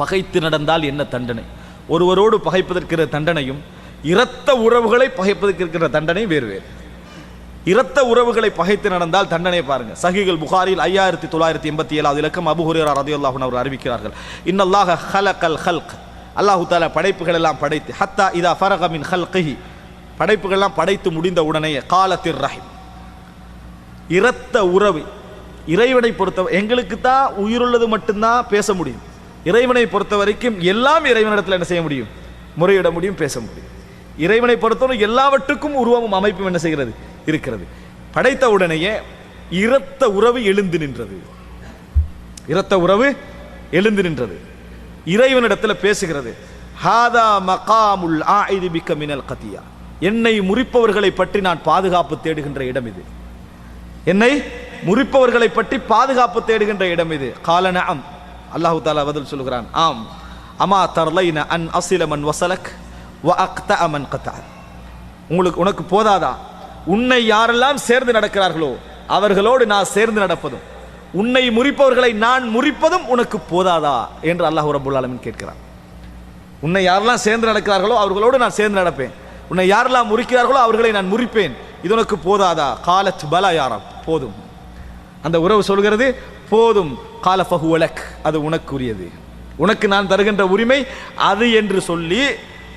பகைத்து நடந்தால் என்ன தண்டனை? ஒருவரோடு பகைப்பதற்கு இருக்கிற தண்டனையும் இரத்த உறவுகளை பகைப்பதற்கு இருக்கிற தண்டனை வேறு வேறு. இரத்த உறவுகளை பகைத்து நடந்தால் தண்டனை பாருங்க. சகிகள் புகாரில் ஐயாயிரத்தி தொள்ளாயிரத்தி எண்பத்தி ஏழாவது இலக்கம் அபு ஹுரேரா ரதியுல்லாஹன் அவர் அறிவிக்கிறார்கள். இன்னல்லாஹ் ஹல கல் ஹல்க். அல்லாஹு தாலா படைப்புகள் எல்லாம் படைத்து ஹத்தா இதா ஃபரகமின் ஹல்கஹி. படைப்புகள்லாம் படைத்து முடிந்த உடனே காலத்தில் ரஹிம். இரத்த உறவு இறைவனை பொறுத்த எங்களுக்கு தான் உயிருள்ளது மட்டும்தான் பேச முடியும். இறைவனை பொறுத்த வரைக்கும் எல்லாம் இறைவனிடத்தில் என்ன செய்ய முடியும்? முறையிட முடியும் பேச முடியும். இறைவனை பொறுத்தவரை எல்லாவற்றுக்கும் உருவமும் அமைப்பும் என்ன செய்கிறது? இருக்கிறது. படைத்த உடனேயே இரத்த உறவு எழுந்து நின்றது. இரத்த உறவு எழுந்து நின்றது. இறைவனிடத்தில் பேசுகிறது. ஹாதா மகாமுல் ஆயிதிபிக்க மினல் கத்தியா என்னை முறிப்பவர்களை பற்றி நான் பாதுகாப்பு தேடுகின்ற இடம் இது. என்னை முறிப்பவர்களை பற்றி பாதுகாப்பு தேடுகின்ற இடம் இது. காலன அம். அல்லாஹு தாலா பதில் சொல்கிறான் ஆம் அமா தர்லைன அன் அசிலமன் வசலக் வ அக்த அமன் கத்தார் உங்களுக்கு உனக்கு போதாதா? உன்னை யாரெல்லாம் சேர்ந்து நடக்கிறார்களோ அவர்களோடு நான் சேர்ந்து நடப்பதும் உன்னை முறிப்பவர்களை நான் முறிப்பதும் உனக்கு போதாதா? என்று அல்லாஹ் ரபுல் ஆலமின் கேட்கிறான். உன்னை யாரெல்லாம் சேர்ந்து நடக்கிறார்களோ அவர்களோடு நான் சேர்ந்து நடப்பேன். உன்னை யாரெல்லாம் முறிக்கிறார்களோ அவர்களை நான் முறிப்பேன். இது உனக்கு போதாதா? காலத் பல யாரா போதும். அந்த உறவு சொல்கிறது போதும் கால ஃபஹுவலக் அது உனக்குரியது. உனக்கு நான் தருகின்ற உரிமை அது என்று சொல்லி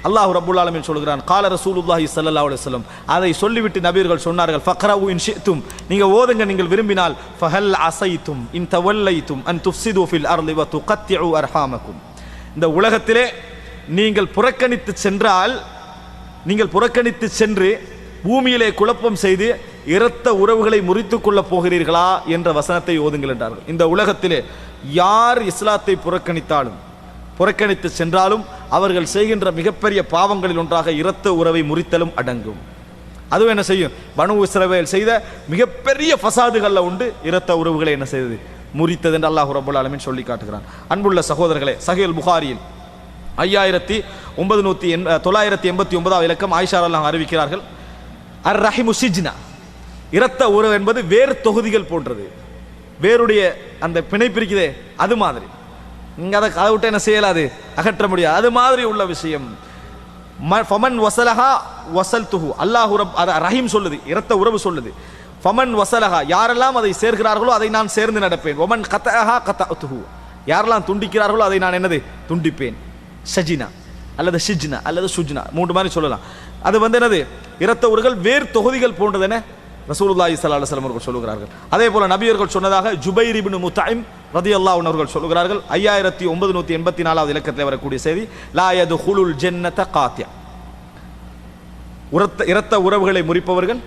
அல்லாஹ் ரபுல் ஆலமின் சொல்கிறான் கால ரசூலுல்லாஹி சல்லா அலுவலம் அதை சொல்லிவிட்டு நபீர்கள் சொன்னார்கள் ஃபக்ரவு இன் ஷித்தும் நீங்கள் ஓதுங்க நீங்கள் விரும்பினால் ஃபஹல் அசைத்தும் இன் தவல்லைத்தும் அன் துஃப்சிது ஃபில் அர்லி வ துகத்திஉ அர்ஹாமக்கும். இந்த உலகத்திலே நீங்கள் புறக்கணித்து சென்றால் நீங்கள் புறக்கணித்து சென்று பூமியிலே குழப்பம் செய்து இரத்த உறவுகளை முறித்துக் கொள்ளப் போகிறீர்களா என்ற வசனத்தை ஓதுங்கள் என்றார்கள். இந்த உலகத்திலே யார் இஸ்லாத்தை புறக்கணித்தாலும் புறக்கணித்து சென்றாலும் அவர்கள் செய்கின்ற மிகப்பெரிய பாவங்களில் ஒன்றாக இரத்த உறவை முறித்தலும் அடங்கும். அதுவும் என்ன செய்யும்? பனு இஸ்ரவேல் செய்த மிகப்பெரிய ஃபசாதுகளில் உண்டு இரத்த உறவுகளை என்ன செய்தது? முறித்தது என்று அல்லாஹ் ரபுல் ஆலமீன் சொல்லி காட்டுகிறான். அன்புள்ள சகோதரர்களே சஹேல் புகாரியில் ஐயாயிரத்தி ஒன்பது நூற்றி எண் தொள்ளாயிரத்தி எண்பத்தி ஒன்பதாம் இலக்கம் ஆயிஷா அல்லாஹ் அறிவிக்கிறார்கள். அர் ரஹிமு சிஜ்னா. இரத்த உறவு என்பது வேறு தொகுதிகள் போன்றது. வேருடைய அந்த பிணை பிரிக்குதே அது மாதிரி. இங்கே அதை அதை விட்டு என்ன செய்யலாது அகற்ற முடியாது. அது மாதிரி உள்ள விஷயம். ம- ஃபமன் வசலஹா வசல் துஹு அல்லாஹு ரப் அத ரஹீம் சொல்லுது இரத்த உறவு சொல்லுது. ஃபமன் வசலஹா யாரெல்லாம் அதை சேர்க்கிறார்களோ அதை நான் சேர்ந்து நடப்பேன். ஒமன் கத்தஹா கத்த துஹு யாரெல்லாம் துண்டிக்கிறார்களோ அதை நான் என்னது? துண்டிப்பேன். ஷஜினா அல்லது ஷிஜ்னா அல்லது சுஜ்னா மூன்று மாதிரி சொல்லலாம். அது வந்து என்னது? இரத்த உறவுகள் வேறு தொகுதிகள் போன்றது என்ன ரசூலுல்லாஹி ஸல்லல்லாஹு அலைஹி அவர்கள் சொல்லுகிறார்கள். அதே போல நபியர்கள் சொன்னதாக ஜுபைர் இபின் முத்தாயிம் ரதி அல்லா அவர்கள் சொல்லுகிறார்கள் ஐயாயிரத்தி ஒன்பது நூற்றி எண்பத்தி நாலாவது இலக்கத்தில் வரக்கூடிய செய்தி லாயது ஹுலுல் ஜென்னத காத்தியா. உரத்த இரத்த உறவுகளை முறிப்பவர்கள்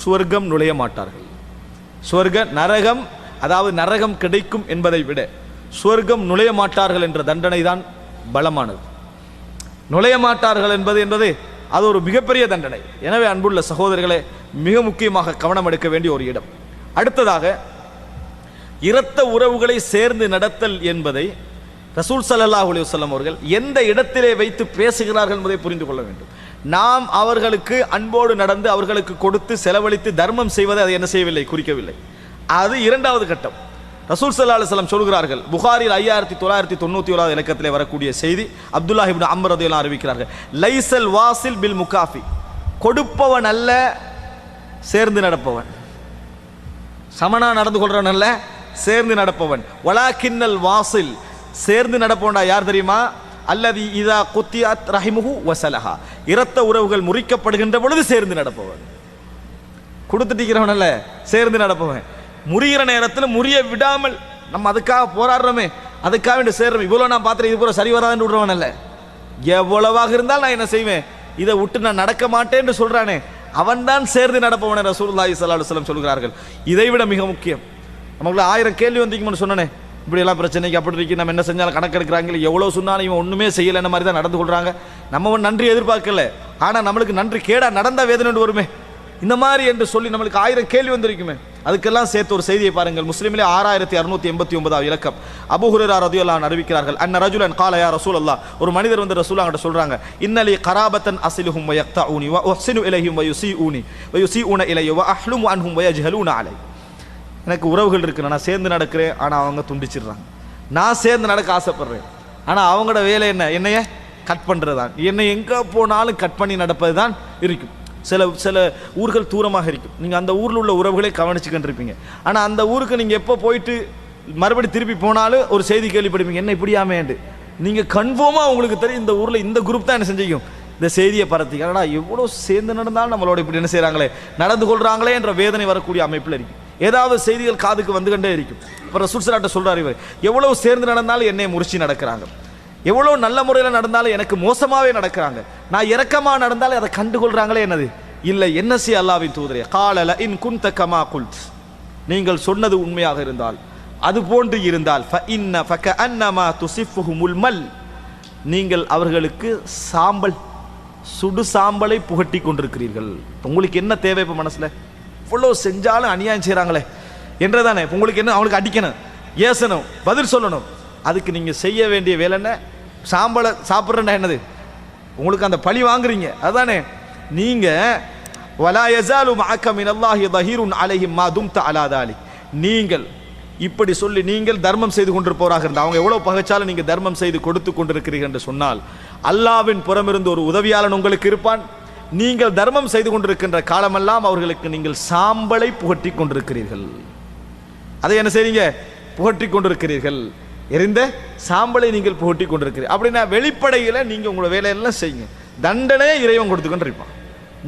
சுவர்க்கம் நுழைய மாட்டார்கள். சுவர்க்க நரகம் அதாவது நரகம் கிடைக்கும் என்பதை விட சுவர்க்கம் நுழைய மாட்டார்கள் என்ற தண்டனை தான் பலமானது. நுழைய மாட்டார்கள் என்பது என்பது அது ஒரு மிகப்பெரிய தண்டனை. எனவே அன்புள்ள சகோதரர்களே மிக முக்கியமாக கவனம் எடுக்க வேண்டிய ஒரு இடம். அடுத்ததாக இரத்த உறவுகளை சேர்ந்து நடத்தல் என்பதை ரசூல் சல்லாஹ் அலைஹி அவர்கள் எந்த இடத்திலே வைத்து பேசுகிறார்கள் என்பதை புரிந்து கொள்ள வேண்டும். நாம் அவர்களுக்கு அன்போடு நடந்து அவர்களுக்கு கொடுத்து செலவழித்து தர்மம் செய்வதை அதை என்ன செய்யவில்லை? குறிக்கவில்லை. அது இரண்டாவது கட்டம். ரசூல் சல்லா அலுவலம் சொல்கிறார்கள் புகாரில் ஐயாயிரத்தி தொள்ளாயிரத்தி தொண்ணூற்றி ஓராவது இலக்கத்திலே வரக்கூடிய செய்தி அப்துல்லாஹ் இப்னு எல்லாம் அறிவிக்கிறார்கள். லைசல் வாசில் பில் முகாஃபி. கொடுப்பவன் அல்ல சேர்ந்து நடப்பவன். சமனா நடந்து கொள்றவன் அல்ல சேர்ந்து நடப்பவன். வலாக்கின்னல் வாசில் சேர்ந்து நடப்பவன்டா யார் தெரியுமா? அல்லது இதா குத்தியாத் ரஹிமுகு வசலஹா இரத்த உறவுகள் முறிக்கப்படுகின்ற பொழுது சேர்ந்து நடப்பவன். கொடுத்துட்டிருக்கிறவன் அல்ல சேர்ந்து நடப்பவன். முறிகிற நேரத்தில் முறிய விடாமல் நம்ம அதுக்காக போராடுறோமே அதுக்காக வேண்டி சேர்றோம். இவ்வளோ நான் பார்த்துட்டு இது பூரா சரி வராதுன்னு விடுறவன் இல்லை எவ்வளவாக இருந்தால் நான் என்ன செய்வேன்? இதை விட்டு நான் நடக்க மாட்டேன்னு அவன் தான் சேர்ந்து நடப்பவன் ரசூலுல்லாஹி ஸல்லல்லாஹு அலைஹி சொல்கிறார்கள். இதை விட மிக முக்கியம். நமக்குள்ள ஆயிரம் கேள்வி வந்தீங்கன்னு சொன்னனே. இப்படி எல்லாம் பிரச்சனைக்கு அப்படி இருக்கு. நம்ம என்ன செஞ்சாலும் கணக்கெடுக்கிறாங்க எவ்வளோ சொன்னாலும் இவன் ஒன்றுமே செய்யலைன்ற மாதிரி தான் நடந்து கொள்கிறாங்க நம்ம நன்றி எதிர்பார்க்கல. ஆனால் நம்மளுக்கு நன்றி கேடா நடந்தால் வேதனை வருமே. இந்த மாதிரி என்று சொல்லி நம்மளுக்கு ஆயிரம் கேள்வி வந்திருக்குமே. அதுக்கெல்லாம் சேர்த்து ஒரு செய்தியை பாருங்கள். முஸ்லீமிலே ஆறாயிரத்தி அறுநூத்தி எண்பத்தி ஒன்பதாவது இலக்கம். அபு ரதியுல்லான் அறிவிக்கிறார்கள். அண்ண ரஜுலன் காலையா ரசூல் அல்லா ஒரு மனிதர் வந்து ரசூலா கிட்ட சொல்றாங்க. இன்னலி கராபத்தன் அசிலுஹும் வயக்தா ஊனி வசினு இலையும் இலைஹிம் ஊனி யுஸீஊனி வ யுஸீஊன இலைய வ அஹ்லுமு அன்ஹும் வ யஜ்ஹலூன அலை. எனக்கு உறவுகள் இருக்கு. நான் சேர்ந்து நடக்கிறேன். ஆனால் அவங்க துண்டிச்சிடுறாங்க. நான் சேர்ந்து நடக்க ஆசைப்படுறேன். ஆனால் அவங்களோட வேலை என்ன? என்னைய கட் பண்ணுறது தான் என்னை எங்கே போனாலும் கட் பண்ணி நடப்பது தான் இருக்கும். சில சில ஊர்கள் தூரமாக இருக்கும். நீங்கள் அந்த ஊரில் உள்ள உறவுகளை கவனிச்சுக்கிட்டு இருப்பீங்க ஆனால் அந்த ஊருக்கு நீங்கள் எப்போ போயிட்டு மறுபடி திருப்பி போனாலும் ஒரு செய்தி கேள்விப்படுவீங்க. என்ன இப்படியாமேண்டு நீங்கள் கன்ஃபார்மாக உங்களுக்கு தெரியும் இந்த ஊரில் இந்த குரூப் தான் என்ன செஞ்சிக்கும். இந்த செய்தியை பரத்தி ஏன்னா எவ்வளோ சேர்ந்து நடந்தாலும் நம்மளோட இப்படி என்ன செய்கிறாங்களே நடந்து கொள்கிறாங்களே என்ற வேதனை வரக்கூடிய அமைப்பில் இருக்கும். ஏதாவது செய்திகள் காதுக்கு வந்துகிட்டே இருக்கும். இப்போ ரசூல்சலாட்ட சொல்கிறார் இவர் எவ்வளோ சேர்ந்து நடந்தாலும் என்னை முறிச்சு நடக்கிறாங்க. எவ்வளோ நல்ல முறையில் நடந்தாலும் எனக்கு மோசமாகவே நடக்கிறாங்க. நான் இறக்கமாக நடந்தாலும் அதை கண்டுகொள்கிறாங்களே என்னது? இல்லை என்ன சி அல்லாவின் தூதரே? காலல இன் குன் கமா குல்த். நீங்கள் சொன்னது உண்மையாக இருந்தால் அது போன்று இருந்தால் ஃப இன்ன ஃபக அன்னமா துசிஃபுஹுமுல் மல் நீங்கள் அவர்களுக்கு சாம்பல் சுடு சாம்பலை புகட்டி கொண்டிருக்கிறீர்கள். உங்களுக்கு என்ன தேவை இப்போ மனசில்? இவ்வளோ செஞ்சாலும் அநியாயம் செய்கிறாங்களே என்றதானே? உங்களுக்கு என்ன? அவங்களுக்கு அடிக்கணும். ஏசணும். பதில் சொல்லணும். அதுக்கு நீங்கள் செய்ய வேண்டிய வேலை என்ன? சாம்பலை சாப்பிட்றேன்னா என்னது? உங்களுக்கு அந்த பழி வாங்குறீங்க. அதானே? நீங்கள் வலா யஸாலு மஅக்க மினல்லாஹி தஹீருன் அலைஹிம் மா தும்த அலாதாலி நீங்கள் இப்படி சொல்லி நீங்கள் தர்மம் செய்து கொண்டிருப்பவராக இருந்தால் அவங்க எவ்வளோ பகைச்சாலும் நீங்கள் தர்மம் செய்து கொடுத்து கொண்டிருக்கிறீர்கள் என்று சொன்னால் அல்லாவின் புறமிருந்து ஒரு உதவியாளன் உங்களுக்கு இருப்பான். நீங்கள் தர்மம் செய்து கொண்டிருக்கின்ற காலமெல்லாம் அவர்களுக்கு நீங்கள் சாம்பலை புகட்டி கொண்டிருக்கிறீர்கள். அதை என்ன செய்றீங்க? புகட்டி கொண்டிருக்கிறீர்கள். எரிந்த சாம்பலை நீங்கள் புகட்டி கொண்டிருக்கிறீர்கள் அப்படின்னா வெளிப்படையில் நீங்கள் உங்களோட வேலையெல்லாம் செய்யுங்க. தண்டனையே இறைவன் கொடுத்துக்கொண்டிருப்பான்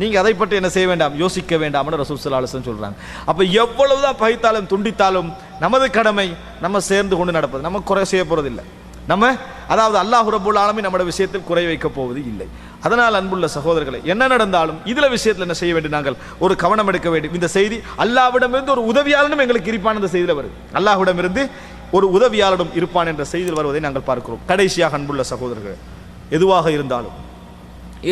நீங்கள் அதை பற்றி என்ன செய்ய வேண்டாம் யோசிக்க வேண்டாம்னு ரசூல் சலாஹன் சொல்கிறாங்க அப்போ எவ்வளவுதான் பகைத்தாலும் துண்டித்தாலும் நமது கடமை நம்ம சேர்ந்து கொண்டு நடப்பது. நம்ம குறை செய்ய போகிறதில்லை நம்ம அதாவது அல்லாஹ் ரபுல் ஆலமீன் நம்மளோட விஷயத்தில் குறை வைக்க போவது இல்லை. அதனால் அன்புள்ள சகோதரர்களை என்ன நடந்தாலும் இதில் விஷயத்தில் என்ன செய்ய வேண்டும் நாங்கள்? ஒரு கவனம் எடுக்க வேண்டும். இந்த செய்தி அல்லாஹ்விடமிருந்து ஒரு உதவியாளனும் எங்களுக்கு இருப்பான இந்த செய்தியில் வருது. அல்லாஹ்விடமிருந்து ஒரு உதவியாளரும் இருப்பான் என்ற செய்தியில் வருவதை நாங்கள் பார்க்கிறோம். கடைசியாக அன்புள்ள சகோதரர்கள் எதுவாக இருந்தாலும்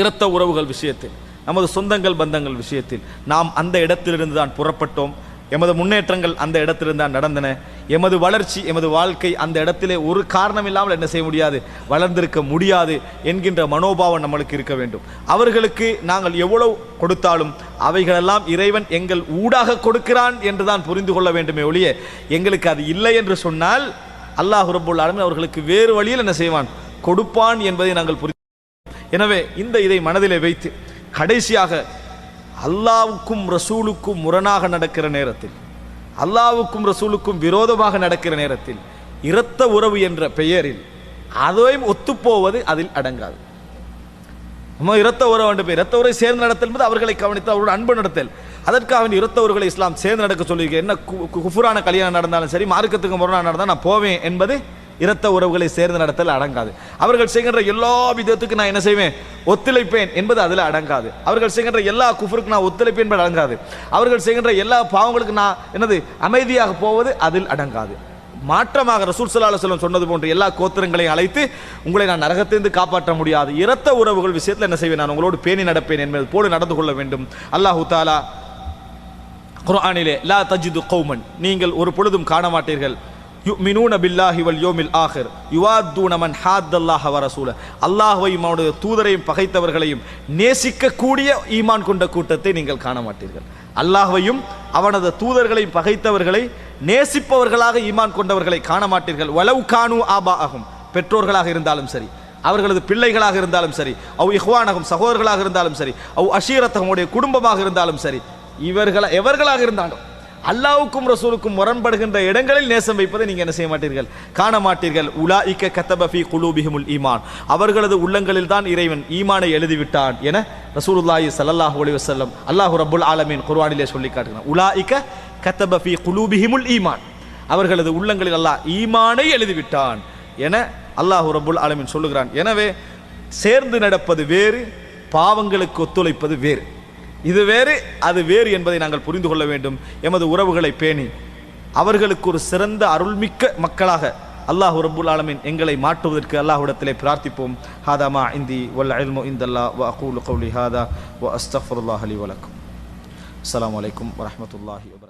இரத்த உறவுகள் விஷயத்தில் நமது சொந்தங்கள் பந்தங்கள் விஷயத்தில் நாம் அந்த இடத்திலிருந்து தான் புறப்பட்டோம். எமது முன்னேற்றங்கள் அந்த இடத்திலிருந்து தான் நடந்தன. எமது வளர்ச்சி எமது வாழ்க்கை அந்த இடத்திலே ஒரு காரணம் இல்லாமல் என்ன செய்ய முடியாது? வளர்ந்திருக்க முடியாது என்கின்ற மனோபாவம் நம்மளுக்கு இருக்க வேண்டும். அவர்களுக்கு நாங்கள் எவ்வளவு கொடுத்தாலும் அவைகளெல்லாம் இறைவன் எங்கள் ஊடாக கொடுக்கிறான் என்று தான் புரிந்து கொள்ள வேண்டுமே ஒழிய எங்களுக்கு அது இல்லை என்று சொன்னால் அல்லாஹ் ரப்புல் அவர்களுக்கு வேறு வழியில் என்ன செய்வான்? கொடுப்பான் என்பதை நாங்கள் புரிந்து எனவே இந்த இதை மனதிலே வைத்து கடைசியாக அல்லாவுக்கும் ரசூலுக்கும் முரணாக நடக்கிற நேரத்தில் அல்லாவுக்கும் ரசூலுக்கும் விரோதமாக நடக்கிற நேரத்தில் இரத்த உறவு என்ற பெயரில் அதையும் ஒத்துப்போவது அதில் அடங்காது. நம்ம இரத்த உறவு என்று பெயர் இரத்த உறவை சேர்ந்து நடத்தல் என்பது அவர்களை கவனித்து அவரோட அன்பு நடத்தல். அதற்கு அவன் இரத்த உறவுகளை இஸ்லாம் சேர்ந்து நடக்க சொல்லியிருக்க. என்ன கு- கு- குஃபுரான கல்யாணம் நடந்தாலும் சரி மார்க்கத்துக்கு முரணாக நடந்தால் நான் போவேன் என்பது இரத்த உறவுகளை சேர்ந்து நடத்தல் அடங்காது. அவர்கள் செய்கின்ற எல்லா விதத்துக்கு நான் என்ன செய்வேன்? ஒத்துழைப்பேன் என்பது அதில் அடங்காது. அவர்கள் செய்கின்ற எல்லா குஃபருக்கு நான் ஒத்துழைப்பேன் என்பது அடங்காது. அவர்கள் செய்கின்ற எல்லா பாவங்களுக்கு நான் என்னது? அமைதியாக போவது அதில் அடங்காது. மாற்றமாக ரசூல் ஸல்லல்லாஹு அலைஹி சொன்னது போன்று எல்லா கோத்திரங்களையும் அழைத்து உங்களை நான் நரகத்திலிருந்து காப்பாற்ற முடியாது. இரத்த உறவுகள் விஷயத்தில் என்ன செய்வேன்? நான் உங்களோடு பேணி நடப்பேன் என்பது போல நடந்து கொள்ள வேண்டும். அல்லாஹு தாலா குரானிலே லா தஜிது கௌமன். நீங்கள் ஒரு பொழுதும் காண மாட்டீர்கள். யுமினூன பில்லாஹி வல் யோமில் ஆஹிர். யுவாத்தூன மன் ஹாத்தல்லாஹ வரசூல அல்லாஹையும் அல்லாஹ்வையும் அவனுடைய தூதரையும் பகைத்தவர்களையும் நேசிக்கக்கூடிய ஈமான் கொண்ட கூட்டத்தை நீங்கள் காண மாட்டீர்கள். அல்லாஹையும் அவனது தூதர்களையும் பகைத்தவர்களை நேசிப்பவர்களாக ஈமான் கொண்டவர்களை காண மாட்டீர்கள். வலவு கானு ஆபா ஆகும் பெற்றோர்களாக இருந்தாலும் சரி அவர்களது பிள்ளைகளாக இருந்தாலும் சரி அவ் இஹ்வானகம் சகோதரர்களாக இருந்தாலும் சரி அவ் அஷீரத்தகமுடைய குடும்பமாக இருந்தாலும் சரி இவர்கள எவர்களாக இருந்தாலும் அல்லாவுக்கும் ரசூலுக்கும் முரண்படுகின்ற இடங்களில் நேசம் வைப்பதை நீங்கள் என்ன செய்ய மாட்டீர்கள்? காண மாட்டீர்கள். உலாஇக்க கத்தபஃபி குலூபிஹிமுல் ஈமான். அவர்களது உள்ளங்களில் தான் இறைவன் ஈமானை எழுதிவிட்டான் என ரசூலுல்லாஹி சல்லாஹ் அலைஹி வசல்லம் அல்லாஹ் ரபுல் ஆலமீன் குர்வானிலே சொல்லி காட்டுகிறான். உலாஇக்க கத்தபஃபி குலூபிஹிமுல் ஈமான். அவர்களது உள்ளங்களில் அல்லாஹ் ஈமானை எழுதிவிட்டான் என அல்லாஹ் ரபுல் ஆலமீன் சொல்லுகிறான். எனவே சேர்ந்து நடப்பது வேறு பாவங்களுக்கு ஒத்துழைப்பது வேறு. இது வேறு அது வேறு என்பதை நாங்கள் புரிந்து கொள்ள வேண்டும். எமது உறவுகளை பேணி அவர்களுக்கு ஒரு சிறந்த அருள்மிக்க மக்களாக அல்லாஹ் ரபுல் ஆலமின் எங்களை மாற்றுவதற்கு அல்லாஹ்விடத்திலே பிரார்த்திப்போம். ஹாதாமா இந்தி வல் அல்மோ இந்தல்லா வ அகூலு கௌலி ஹாதா வ அஸ்தஃபுல்லாஹ் அலி வலக்கும் அஸ்லாம் வலைக்கம் வரமத்துல்லாஹி வபரகாத்துஹு